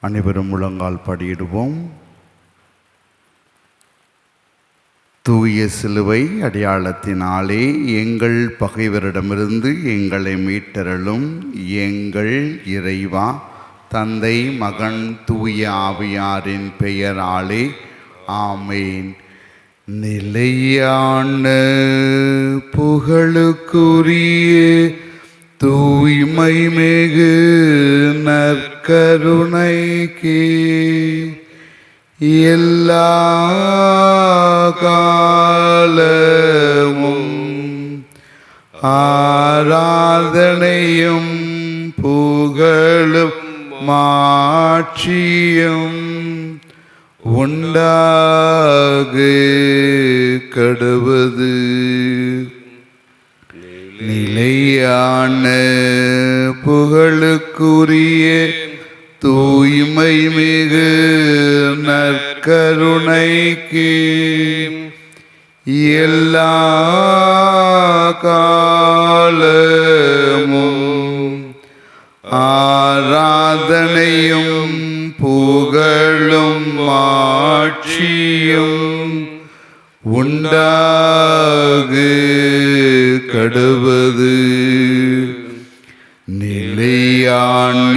அனைவரும் முழங்கால் படியிடுவோம். தூய சிலுவை அடையாளத்தினாலே எங்கள் பகைவரிடமிருந்து எங்களை மீட்டரலும் எங்கள் இறைவா தந்தை மகன் தூய ஆவியாரின் பெயராலே ஆமேன். நிலையான புகழுக்குரிய தூய்மை மிகு கருணைக்கு எல்லா காலமும் ஆராதனையும் புகழும் மாட்சியும் உண்டாகு கடுவது. நிலையான புகழுக்குரிய தூய்மை மிகு நற்கருணைக்கு எல்லா காலமும் ஆராதனையும் புகழும் மாட்சியும் உண்டாகு கடுவது நிலையான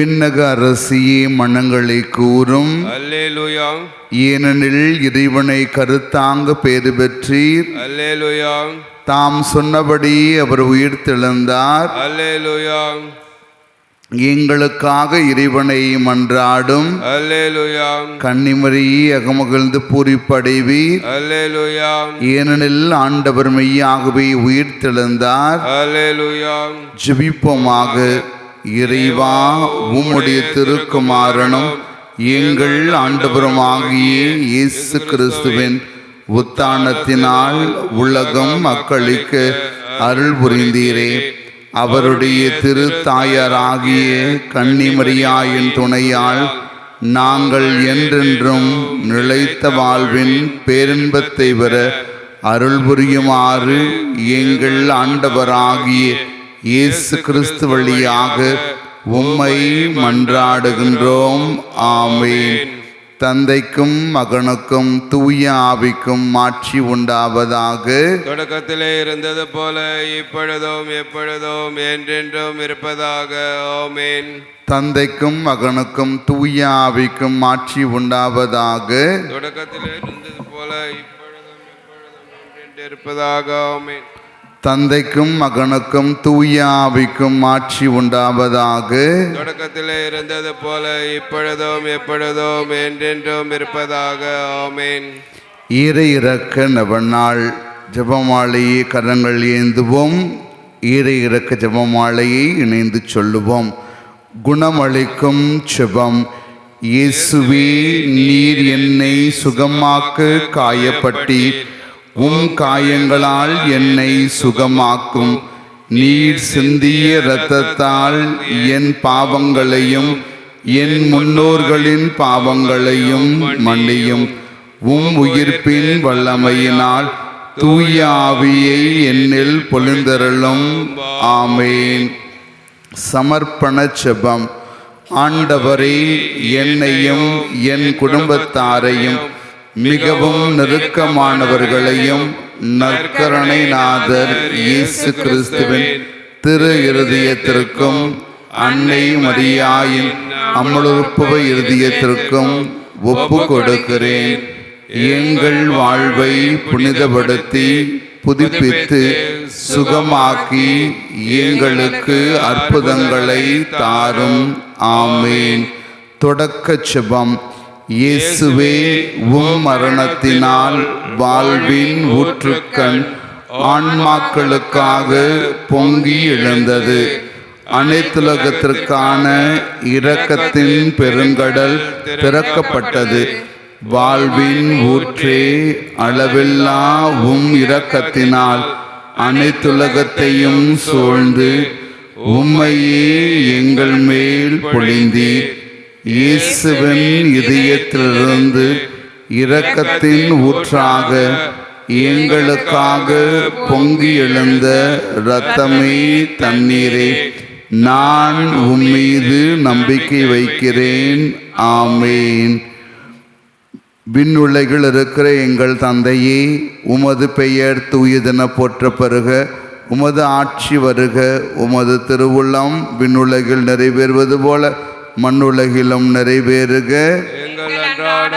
விண்ணக அரசியே மனங்களை கூறும். ஏனெனில் இறைவனை கருத்தாங்க பேறு பெற்றீர். தாம் சொன்னபடி அவர் உயிர்த்தெழுந்தார் அல்லேலூயா. எங்களுக்காக இறைவனை மன்றாடும். கன்னிமரி அகமகிழ்ந்து பூரிப்படைவீர். அல்லேலூயா. ஏனெனில் ஆண்டவர் மெய்யாகவே உயிர்த்தெழுந்தார் அல்லேலூயா. ஜெபிப்போமாக. இறைவா உம்முடைய திருக்குமாரனும் எங்கள் ஆண்டபுரமாகிய இயேசு கிறிஸ்துவின் உத்தானத்தினால் உலகம் மக்களுக்கு அருள் புரிந்தீரே. அவருடைய திருத்தாயராகிய கன்னிமரியாயின் துணையால் நாங்கள் என்றென்றும் நிலைத்த வாழ்வின் பேரின்பத்தை பெற அருள் புரியுமாறு எங்கள் ஆண்டவராகிய இயேசு கிறிஸ்து வழியாக உம்மை மன்றாடுகின்றோம். ஆமேன். தந்தைக்கும் மகனுக்கும் தூய ஆவிக்கும் மாட்சி உண்டாவதாக. தொடக்கத்திலே இருந்தது போல இப்பொழுதும் எப்பொழுதும் என்றென்றும் இருப்பதாக. ஆமென். தந்தைக்கும் மகனுக்கும் தூய ஆவிக்கும் மாட்சி உண்டாவதாக. தொடக்கத்திலே இருந்தது போல இப்பொழுதும் எப்பொழுதும் இருப்பதாக. ஆமென். தந்தைக்கும் மகனுக்கும் தூய ஆவிக்கும் மாட்சி உண்டாவதாக. தொடக்கத்திலே இருந்தது போல இப்பொழுதும் எப்பொழுதும் என்றென்றும் இருப்பதாக. ஆமென். ஈரை இறக்க நவநாள் ஜெபமாலையை கரங்கள் ஏந்துவோம். ஈரை இறக்க ஜெபமாலையை இணைந்து சொல்லுவோம். குணமளிக்கும் செபம். இயேசுவே நீர் என்னை சுகமாக்க காயப்பட்டீர். உம் காயங்களால் என்னை சுகமாக்கும். நீர் சிந்திய இரத்தத்தால் என் பாவங்களையும் என் முன்னோர்களின் பாவங்களையும் மன்னியும். உம் உயிர்ப்பின் வல்லமையினால் தூய ஆவியை என்னில் பொழிந்தருளும். ஆமேன். சமர்ப்பண செபம். ஆண்டவரே என்னையும் என் குடும்பத்தாரையும் மிகவும் நெருக்கமானவர்களையும் நற்கரணை நாதர் இயேசு கிறிஸ்துவின் திரு இருதயத்திற்கும் அன்னை மரியாயின் அமலுறுப்புவ இருதயத்திற்கும் ஒப்பு கொடுக்கிறேன் எங்கள் வாழ்வை புனிதப்படுத்தி புதுப்பித்து சுகமாக்கி எங்களுக்கு அற்புதங்களை தாரும். ஆமேன். தொடக்க செபம். இயேசுவே உம் மரணத்தினால் வாழ்வின் ஊற்றுக்கண் ஆன்மாக்களுக்காக பொங்கி எழுந்தது. அனைத்துலகத்திற்கான இரக்கத்தின் பெருங்கடல் திறக்கப்பட்டது வாழ்வின் ஊற்றே அளவில்லா உம் இரக்கத்தினால் அனைத்துலகத்தையும் சூழ்ந்து உம்மையே எங்கள் மேல் பொழிந்தீர். இயேசுவின் இதயத்திலிருந்து இரக்கத்தின் ஊற்றாக எங்களுக்காக பொங்கி எழுந்த இரத்தமே தண்ணீரே நான் உம்மீது நம்பிக்கை வைக்கிறேன். ஆமேன். விண்ணுலகில் இருக்கிற எங்கள் தந்தையே உமது பெயர் தூயதென போற்ற பெறுக உமது ஆட்சி வருக. உமது திருவுள்ளம் விண்ணுலகில் நிறைவேறுவது போல மண்ணுலகிலும் நிறைவேறுக.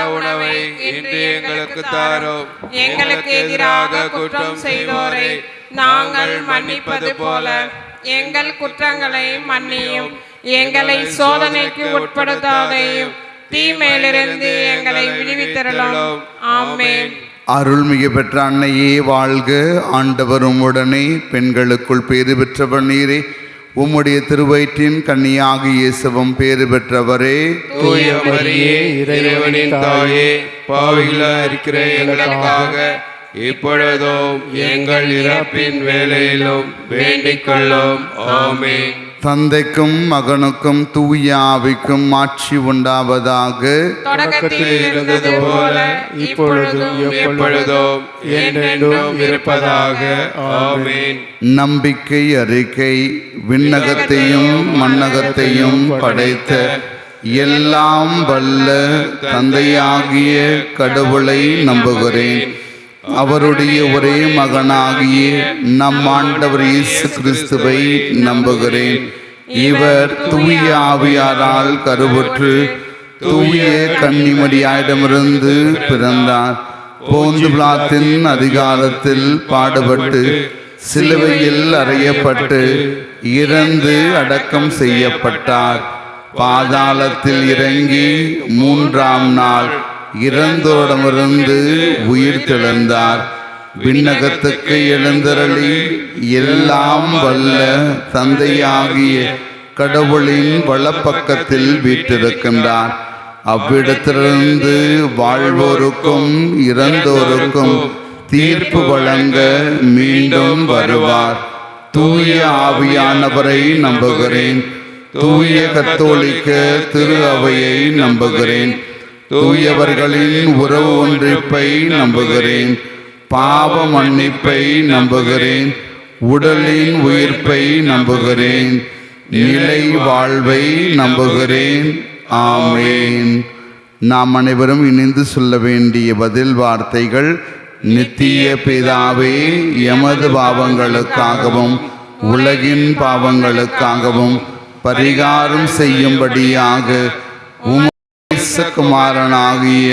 உணவை இன்று எங்களுக்கு தாரும். எங்களுக்கு எதிராக குற்றம் செய்வோரை நாங்கள் மன்னிப்பது போல. எங்கள் குற்றங்களை மன்னியும். எங்களை சோதனைக்கு உட்படுத்தாதையும் தீமையிலிருந்து எங்களை விடுவித்தரலாம் ஆமென். அருள்மிகு பெற்ற அன்னையே வாழ்க. ஆண்டவர் உம்முடனே பெண்களுக்குள் பேறு பெற்றவர் நீரே. உம்முடைய திருவயிற்றின் கன்னியாக இயேசுவும் பேறு பெற்றவரே. தூய இறைவனின் தாயே பாவிகளா இருக்கிற எங்களுக்காக இப்பொழுதும் எங்கள் இறப்பின் வேலையிலும் வேண்டிக் கொள்ளும். ஆமே தந்தைக்கும் மகனுக்கும் தூய ஆவிக்கும் ஆட்சி உண்டாவதாக. தொடக்கத்தில் இருந்தது போல இப்பொழுதும் எப்பொழுதும் என்றென்றும் இருப்பதாக. ஆமென். நம்பிக்கை அறிக்கை விண்ணகத்தையும் மண்ணகத்தையும் படைத்த எல்லாம் வல்ல தந்தையாகிய கடவுளை நம்புகிறேன். அவருடைய ஒரே மகனாகிய நம் ஆண்டவர் இயேசு கிறிஸ்துவை நம்புகிறேன். இவர் தூய ஆவியாரால் கருவுற்று தூய கன்னிமரியாயிடமிருந்து பிறந்தார். போந்து பிளாத்தின் அதிகாரத்தில் பாடுபட்டு சிலுவையில் அறையப்பட்டு இறந்து அடக்கம் செய்யப்பட்டார். பாதாளத்தில் இறங்கி மூன்றாம் நாள் இறந்தோடமிருந்து உயிர் தெழுந்தார். விண்ணகத்துக்கு எழுந்தருளி எல்லாம் வல்ல தந்தையாகிய கடவுளின் வலப்பக்கத்தில் வீற்றிருக்கின்றார். அவ்விடத்திலிருந்து வாழ்வோருக்கும் இறந்தோருக்கும் தீர்ப்பு வழங்க மீண்டும் வருவார். தூய ஆவியானவரை நம்புகிறேன். தூய கத்தோலிக்க திரு அவையை நம்புகிறேன். தூயவர்களின் உறவு ஒன்றிப்பை நம்புகிறேன். பாவ மன்னிப்பை நம்புகிறேன். உடலின் உயிர்ப்பை நம்புகிறேன். நிலை வாழ்வை நம்புகிறேன். ஆமேன். நாம் அனைவரும் இணைந்து சொல்ல வேண்டிய பதில் வார்த்தைகள் நித்திய பிதாவே எமது பாவங்களுக்காகவும் உலகின் பாவங்களுக்காகவும் பரிகாரம் செய்யும்படியாக உம் இயேசுகுமாரனாகிய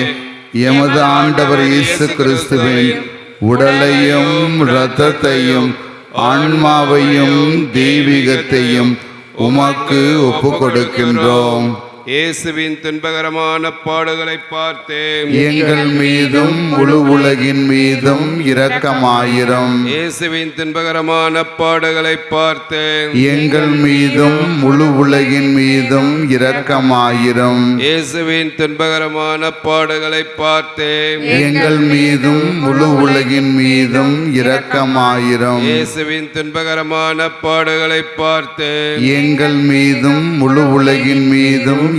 எமது ஆண்டவர் இயேசு கிறிஸ்துவின் உடலையும் இரத்தத்தையும் ஆன்மாவையும் தெய்வீகத்தையும் உமக்கு ஒப்பு கொடுக்கின்றோம் இயேசுவின் துன்பகரமான பாடுகளை பார்த்தேன். எங்கள் மீதும் முழு உலகின் மீதும் இரக்கமாயிரும். இயேசுவின் துன்பகரமான பாடுகளை பார்த்தேன். எங்கள் மீதும் முழு உலகின் மீதும் இரக்கமாயிரும். இயேசுவின் துன்பகரமான பாடுகளை பார்த்தேன். எங்கள் மீதும் முழு உலகின் மீதும் இரக்கமாயிரும். இயேசுவின் துன்பகரமான பாடுகளை பார்த்தேன். எங்கள் மீதும் முழு உலகின் மீதும்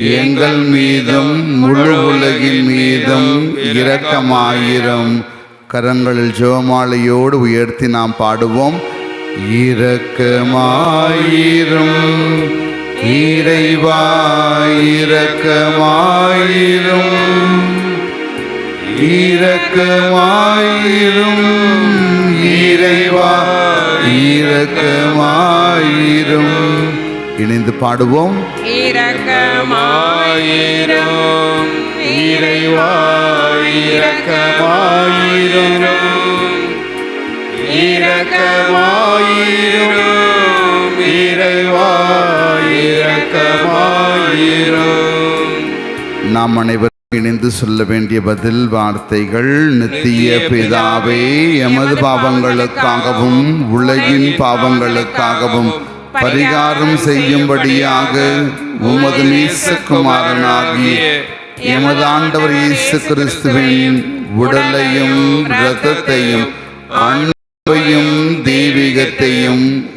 எங்கள் மீதும் முழு உலகின் மீதும் இரக்கமாயிரும். கரங்களில் ஜோமாலையோடு உயர்த்தி நாம் பாடுவோம். இரக்கமாயிரும். இறைவாயிரக்கமாயிரும். இரக்கமாயிரும் இரக்கமாயிரும். இறைவா இரக்கமாயிரும். இணைந்து பாடுவோம். இரக்கமாயிரும். இறைவா இரக்கமாயிரும். இரக்கமாயிரும் இறைவா இரக்கமாயிரும் நாம் அனைவரும் இணைந்து சொல்ல வேண்டிய பதில் வார்த்தைகள் நித்திய பிதாவே எமது பாவங்களுக்காகவும் உலகின் பாவங்களுக்காகவும் பரிகாரம் செய்யும்படியாக உமது நேசகுமாரனாகிய எமது ஆண்டவர் இயேசு கிறிஸ்துவின் உடலையும் இரத்தத்தையும் அன்பையும்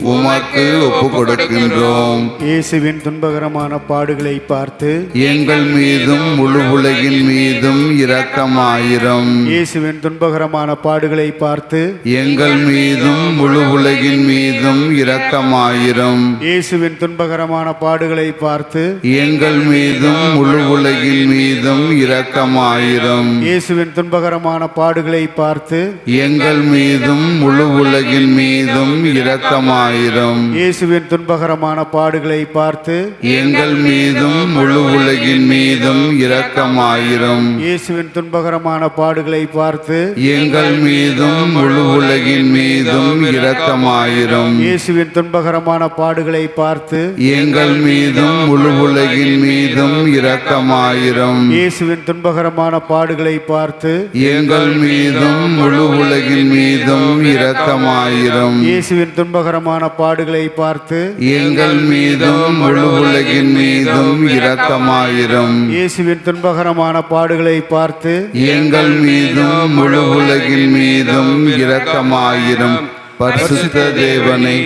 உமக்கு ஒப்பு கொடுக்கின்றோம் இயேசுவின் துன்பகரமான பாடுகளை பார்த்து எங்கள் மீதும் முழு உலகின் மீதும் இரக்கமாயிரம். இயேசுவின் துன்பகரமான பாடுகளை பார்த்து எங்கள் மீதும் முழு உலகின் மீதும் இரக்கமாயிரம். இயேசுவின் துன்பகரமான பாடுகளை பார்த்து எங்கள் மீதும் முழு உலகின் மீதும் இரக்கமாயிரம். இயேசுவின் துன்பகரமான பாடுகளை பார்த்து எங்கள் மீதும் முழு உலகின் மீதும் இரக்கமாயிரம். இயேசுவின் துன்பகரமான பாடுகளை பார்த்து எங்கள் மீதும் முழு உலகின் மீதும் இரக்கமாயிரம். இயேசுவின் துன்பகரமான பாடுகளை பார்த்து எங்கள் மீதும் முழு உலகின் மீதும் இரக்கமாயிரம். இயேசுவின் துன்பகரமான பாடுகளை பார்த்து எங்கள் மீதும் முழு உலகின் மீதும் இரக்கமாயிரம். இயேசுவின் துன்பகரமான பாடுகளை பார்த்து எங்கள் மீதும் முழு உலகின் மீதும் இரக்கமாயிரம். இயேசுவின் துன்பகரமான பாடுகளை பார்த்து எங்கள் மீதும் முழு உலகின் மீதும் இரக்கமாயிரம். இயேசுவின் துன்பகரமான பாடுகளை பார்த்து எங்கள் மீதும் முழு உலகின் மீதும் இரக்கமாயிரம். பரிசுத்த தேவனை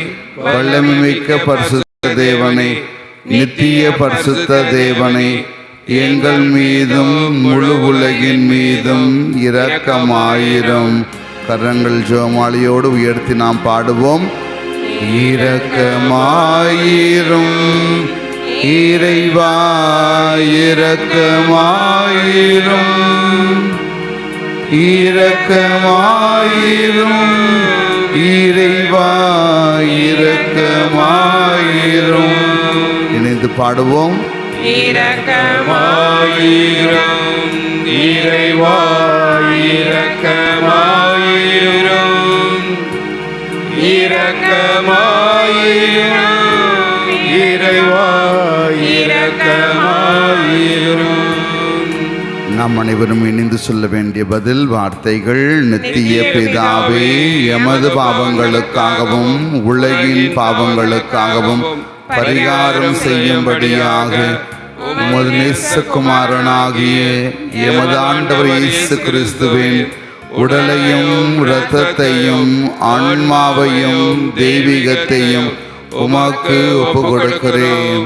வல்லமிக்க பரிசுத்த தேவனை நித்திய பரிசுத்த தேவனை எங்கள் மீதும் முழு உலகின் மீதும் இரக்கமாயிரம். கரங்கள் ஜோமாலியோடு உயர்த்தி நாம் பாடுவோம். இரக்கமாயிரும். இறைவா இரக்கமாயிரும். இரக்கமாயிரும் இறைவா இரக்கமாயிரும் இணைந்து பாடுவோம். இரக்கமாயிரும். இறைவா இரக்கமாயிரும் இரக்கமாயிரும் இறைவா இரக்கமாயிரும் நாம் அனைவரும் இணைந்து சொல்ல வேண்டிய பதில் வார்த்தைகள் நித்திய பிதாவே எமது பாவங்களுக்காகவும் உலகின் பாவங்களுக்காகவும் பரிகாரம் செய்யும்படியாக உமது நேசகுமாரனாகிய எமது ஆண்டவர் இயேசு கிறிஸ்துவின் உடலையும் இரத்தத்தையும் ஆன்மாவையும் தெய்வீகத்தையும் உமக்கு ஒப்பு கொடுக்கிறேன்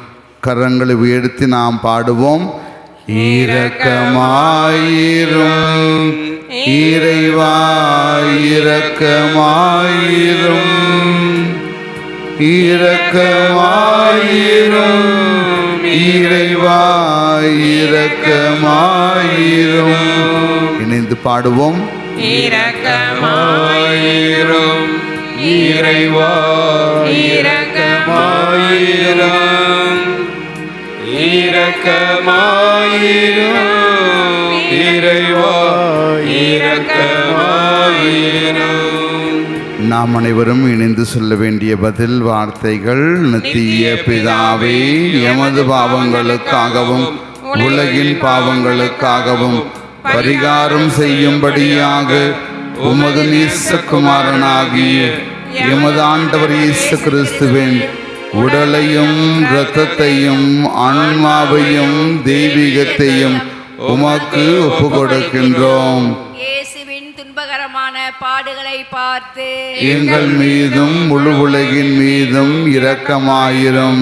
கரங்களை உயர்த்தி நாம் பாடுவோம். இரக்கமாயிரும். இறைவா இரக்கமாயிரும். இரக்கமாயிரும் இறைவா இரக்கமாயிரும் இணைந்து பாடுவோம். இரக்கமாயிரும். இறைவா இரக்கமாயிரும். இரக்கமாயிரும். இறைவா இரக்கமாயிரும் நாம் அனைவரும் இணைந்து சொல்ல வேண்டிய பதில் வார்த்தைகள் நித்திய பிதாவே எமது பாவங்களுக்காகவும் உலகின் பாவங்களுக்காகவும் பரிகாரம் செய்யும்படியாக உமது நீசகுமாரனாகிய எமது ஆண்டவர் இயேசு கிறிஸ்துவின் உடலையும் இரத்தத்தையும் ஆன்மாவையும் தெய்வீகத்தையும் உமக்கு ஒப்பு கொடுக்கின்றோம் துன்பகரமான பாடுகளை பார்த்து எங்கள் மீதும் முழு உலகின் மீதும் இரக்கமாயிரும்.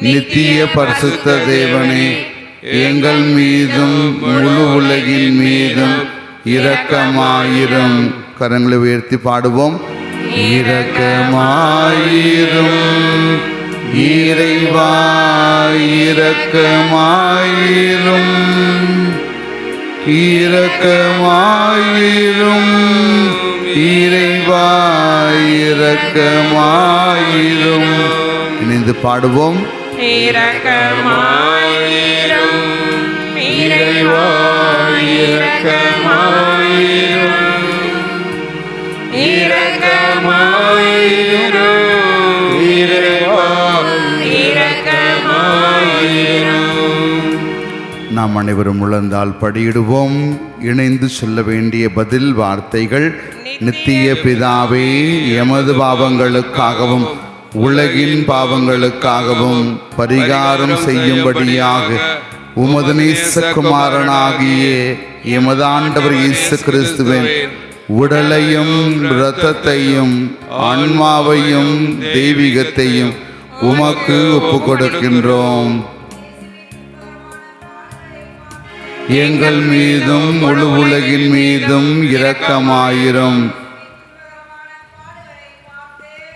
நித்திய பரிசுத்த தேவனே எங்கள் மீதும் முழு உலகின் மீதும் இரக்கமாயிரும். கரங்களை உயர்த்தி பாடுவோம். இரக்கமாயிரும். இறைவாயிரக்கமாயிரும் இரக்கமாயிரும். இறைவாயிரக்கமாயிரும் இணைந்து பாடுவோம். இரக்கமாயிரும். இறைவா இரக்கமாயிரும் இரக்கமாயிரும் இறைவா நாம் அனைவரும் உழந்தால் படியிடுவோம். இணைந்து சொல்ல வேண்டிய பதில் வார்த்தைகள் நித்திய பிதாவே எமது பாவங்களுக்காகவும் உலகின் பாவங்களுக்காகவும் பரிகாரம் செய்யும்படியாக உமது நேசகுமாரனாகிய எமது ஆண்டவர் இயேசு கிறிஸ்துவின் உடலையும் இரத்தத்தையும் ஆன்மாவையும் தெய்வீகத்தையும் உமக்கு ஒப்பு கொடுக்கின்றோம் எங்கள் மீதும் முழு உலகின் மீதும் இரக்கமாயிரும்.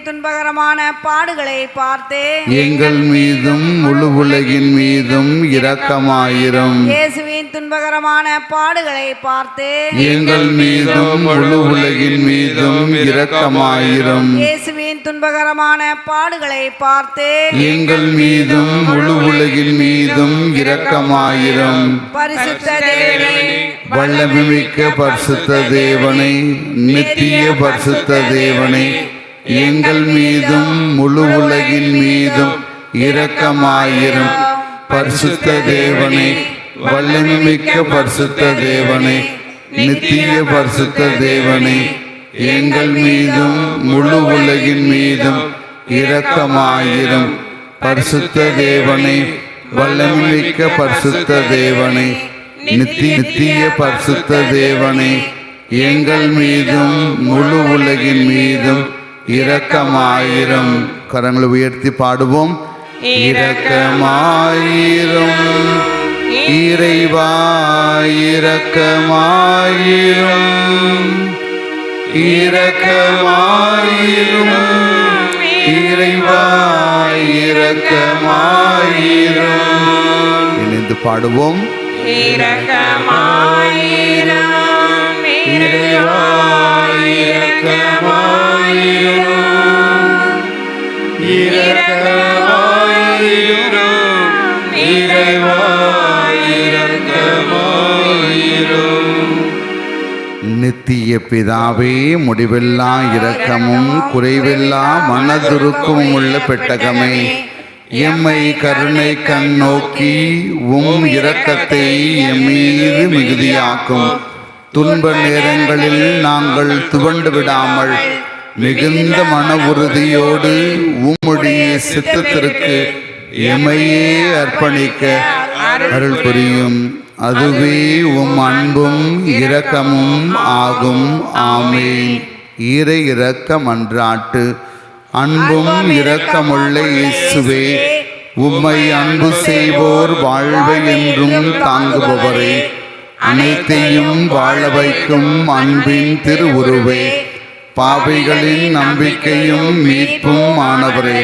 துன்பகரமான பாடுகளை பார்த்தேன். எங்கள் மீதும் முழு உலகின் மீதும் இரக்கமாயிரும். இயேசுவின் துன்பகரமான பாடுகளை பார்த்தேன். எங்கள் மீதும் முழு உலகின் மீதும் இரக்கமாயிரும். இயேசுவின் துன்பகரமான பாடுகளை பார்த்தேன். எங்கள் மீதும் முழு உலகின் மீதும் இரக்கமாயிரும். பரிசுத்த தேவனே வல்லமிக்க பரிசுத்த தேவனை நித்திய பரிசுத்த தேவனை எங்கள் மீதும் முழு உலகின் மீதும் இரக்கமாயிரும். பரிசுத்த தேவனை வல்லமிக்க பரிசுத்த தேவனே நித்திய பரிசுத்த தேவனே எங்கள் மீதும் முழு உலகின் மீதும் இரக்கமாயிரும். பரிசுத்த தேவனை வல்லமிக்க பரிசுத்த தேவனே நித்திய நித்திய பரிசுத்த தேவனே எங்கள் மீதும் முழு உலகின் மீதும் இரக்கமாயிரும். கரங்களை உயர்த்தி பாடுவோம். இரக்கமாயிரும். இறைவா இரக்கமாயிரும். இரக்கமாயிரும். இறைவா இரக்கமாயிரும். இணைந்து பாடுவோம். இரக்கமாயிரம். இறைவா நித்திய பிதாவே முடிவில்லா இரக்கமும் குறைவில்லா மனதுருக்கமும் உள்ள பெட்டகமே. எம்மை கருணை கண் நோக்கி உம் இரக்கத்தை எம்மீது மிகுதியாக்கும். துன்ப நேரங்களில் நாங்கள் துவண்டு விடாமல் மிகுந்த மன உறுதியோடு உம்முடைய சித்தத்திற்கு எமையே அர்ப்பணிக்க அருள் புரியும். அதுவே உம் அன்பும் இரக்கமும் ஆகும். ஆமேன். ஈரை இரக்கம் அன்றாட்டு. அன்பும் இரக்கமுள்ள இயேசுவே உம்மை அன்பு செய்வோர் வாழ்வை என்றும் தாங்குபவரே. அனைத்தையும் வாழ வைக்கும் அன்பின் திருவுருவே. பாவைகளின் நம்பிக்கையும் மீட்பும் ஆனவரே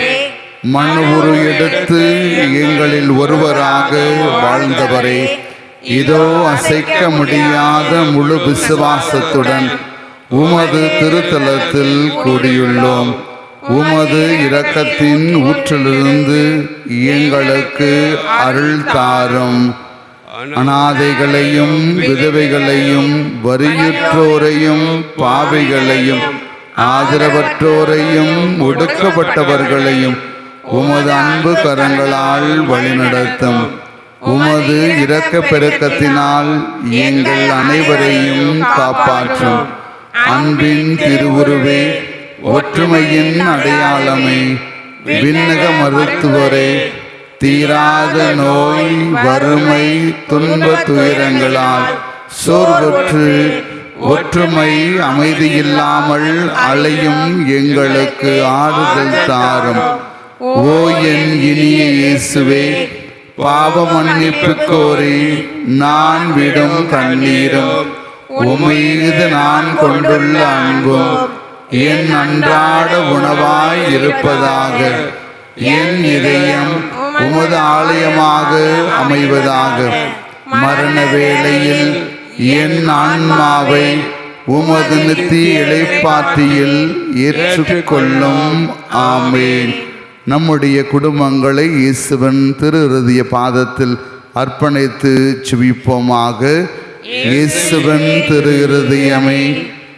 மண் உரு எடுத்து எங்களில் ஒருவராக வாழ்ந்தவரே. இதோ அசைக்க முடியாத முழு விசுவாசத்துடன் உமது திருத்தலத்தில் கூடியுள்ளோம். உமது இரக்கத்தின் ஊற்றிலிருந்து எங்களுக்கு அருள் தாரும். அனாதைகளையும் விதவைகளையும் வரியுற்றோரையும் பாவைகளையும் ஆதரவற்றோரையும் ஒடுக்கப்பட்டவர்களையும் உமது அன்பு கரங்களால் வழிநடத்தும். உமது இரக்க பெருக்கத்தினால் எங்கள் அனைவரையும் காப்பாற்றும். அன்பின் திருவுருவே ஒற்றுமையின் அடையாளமே. விண்ணக மருத்துவரே தீராத நோய் வறுமை துன்ப துயரங்களால் சோர்வற்று ஒற்றுமை அமைதியில்லாமல் அலையும் எங்களுக்கு ஆறுதல் தாரும். ஓ என் இனிய இயேசுவே பாவ மன்னிப்பு கோரி நான் விடும் கண்ணீரும் உமீது நான் கொண்டுள்ள அன்பும் என் அன்றாட உணவாய் இருப்பதாக என் இதயம் உமது ஆலயமாக அமைவதாக. மரண வேளையில் என் ஆன்மாவை உமது நித்திய இளைப்பாற்றியில் ஏற்றுக்கொள்ளும். ஆமேன். நம்முடைய குடும்பங்களை இயேசுவன் திரு இறுதிய பாதத்தில் அர்ப்பணித்து சுவிப்போமாக இயேசுவன் திரு இறுதியமை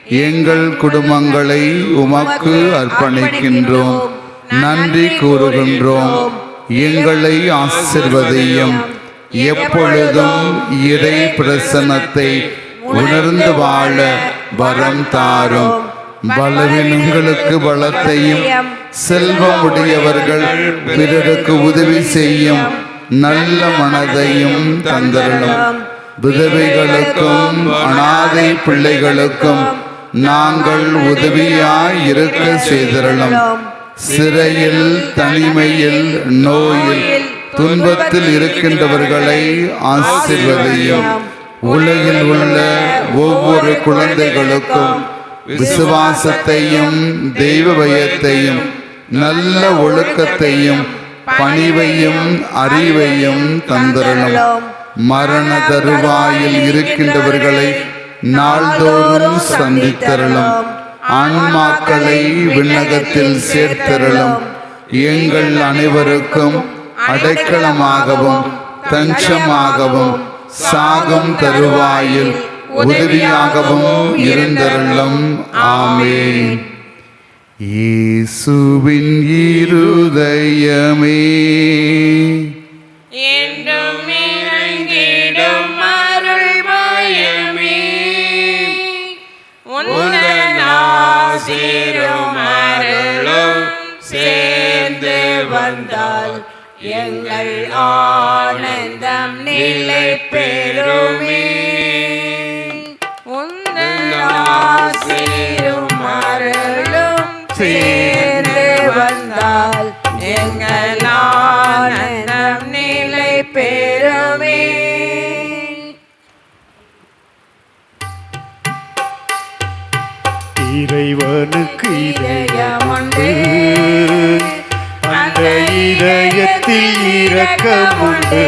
எங்கள் குடும்பங்களை உமக்கு அர்ப்பணிக்கின்றோம். நன்றி கூறுகின்றோம். எங்களை ஆசிர்வதையும். எப்பொழுதும் இறை பிரசனத்தை உணர்ந்து வாழ வரம் தாரும். பலவீனங்களுக்கு பலத்தையும் செல்வம் உடையவர்கள் பிறருக்கு உதவி செய்யும் நல்ல மனதையும் தந்தரலும் விதவைகளுக்கும் அனாதை பிள்ளைகளுக்கும் நாங்கள் உதவியாய் இருக்க செய்திரலும் சிறையில் தனிமையில் நோயில் துன்பத்தில் இருக்கின்றவர்களை ஆசிர்வதையும். உலகில் உள்ள ஒவ்வொரு குழந்தைகளுக்கும் விசுவாசத்தையும் தெய்வ பயத்தையும் நல்ல ஒழுக்கத்தையும் பணிவையும் அறிவையும் தந்தரணும். மரண தருவாயில் இருக்கின்றவர்களை நாள்தோறும் சந்தித்தரலாம் ஆன்மாக்களை விண்ணகத்தில் சேர்த்தரலும் எங்கள் அனைவருக்கும் அடைக்கலமாகவும் தஞ்சமாகவும் சாகம் தருவாயில் உதவியாகவும் இருந்தருளும். ஆமே இயேசுவின் இருதயமே. என்று வந்தால் எங்கள் ஆனந்தம் நிலை பெறுமே. உந்தன் அருளும் சேர்ந்து வந்தால் எங்கள் ஆனந்தம் நிலை பெறுமே. இறைவனுக்கு இதயம் இரக்கமுண்டு